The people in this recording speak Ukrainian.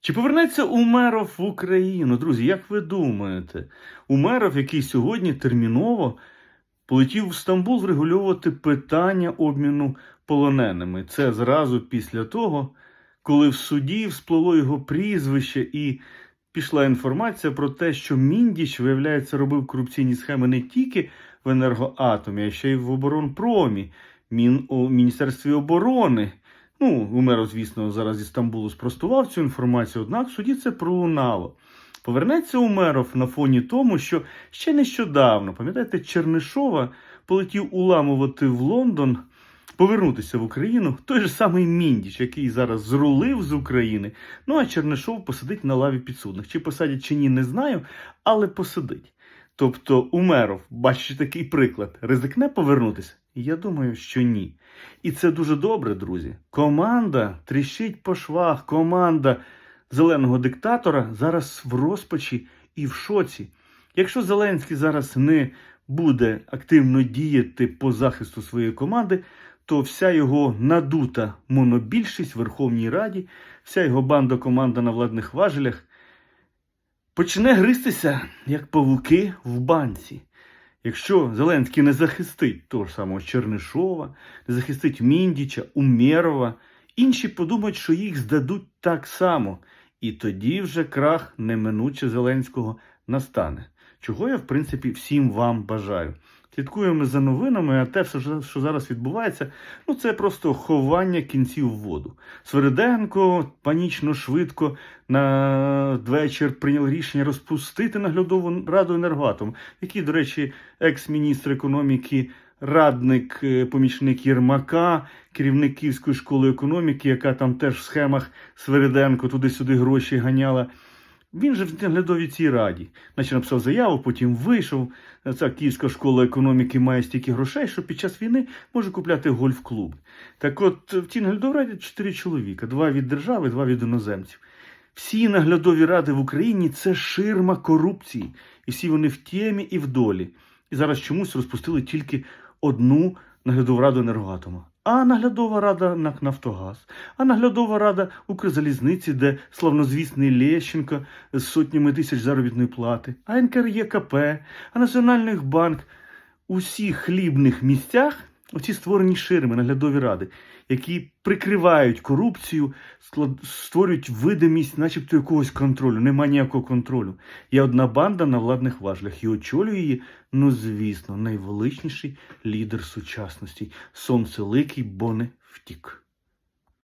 Чи повернеться Умеров в Україну? Друзі, як ви думаєте? Умеров, який сьогодні терміново полетів в Стамбул врегульовувати питання обміну полоненими. Це зразу після того, коли в суді всплило його прізвище і пішла інформація про те, що Міндіч, виявляється, робив корупційні схеми не тільки в енергоатомі, а ще й в оборонпромі, Мін, у Міністерстві оборони. Ну, Умеров, звісно, зараз зі Стамбулу спростував цю інформацію, однак в суді це пролунало. Повернеться Умеров на фоні тому, що ще нещодавно, пам'ятаєте, Чернишова полетів уламувати в Лондон, повернутися в Україну той же самий Міндіч, який зараз зрулив з України. Ну а Чернишов посидить на лаві підсудних. Чи посадять, чи ні, не знаю, але посидить. Тобто Умеров, бачите такий приклад, ризикне повернутися? Я думаю, що ні. І це дуже добре, друзі. Команда тріщить по швах, команда зеленого диктатора зараз в розпачі і в шоці. Якщо Зеленський зараз не буде активно діяти по захисту своєї команди, то вся його надута монобільшість в Верховній Раді, вся його банда команда на владних важелях почне гристися, як павуки в банці. Якщо Зеленський не захистить того ж самого Чернишова, не захистить Міндіча, Умєрова, інші подумають, що їх здадуть так само. І тоді вже крах неминуче Зеленського настане. Чого я, в принципі, всім вам бажаю. Слідкуємо за новинами, а те, що зараз відбувається, ну це просто ховання кінців в воду. Свериденко панічно швидко на вечір прийняв рішення розпустити наглядову раду енергоатом, який, до речі, екс-міністр економіки, радник, е, помічник Єрмака, керівник Київської школи економіки, яка там теж в схемах Свериденко туди-сюди гроші ганяла. Він же в наглядовій цій раді. Наче написав заяву, потім вийшов. Ця Київська школа економіки має стільки грошей, що під час війни може купляти гольф-клуб. Так от в цій наглядовій раді чотири чоловіка: два від держави, два від іноземців. Всі наглядові ради в Україні це ширма корупції. І всі вони в темі і в долі. І зараз чомусь розпустили тільки одну наглядову раду енергоатома. А наглядова рада НАК Нафтогаз, а наглядова рада Укрзалізниці, де славнозвісний Лещенко з сотнями тисяч заробітної плати, а НКРЄКП, а Національних банк у всіх хлібних місцях оці створені ширми, наглядові ради, які прикривають корупцію, створюють видимість, начебто якогось контролю. Нема ніякого контролю. Є одна банда на владних важлях і очолює її, ну звісно, найвеличніший лідер сучасності. Сонцеликий, бо не втік.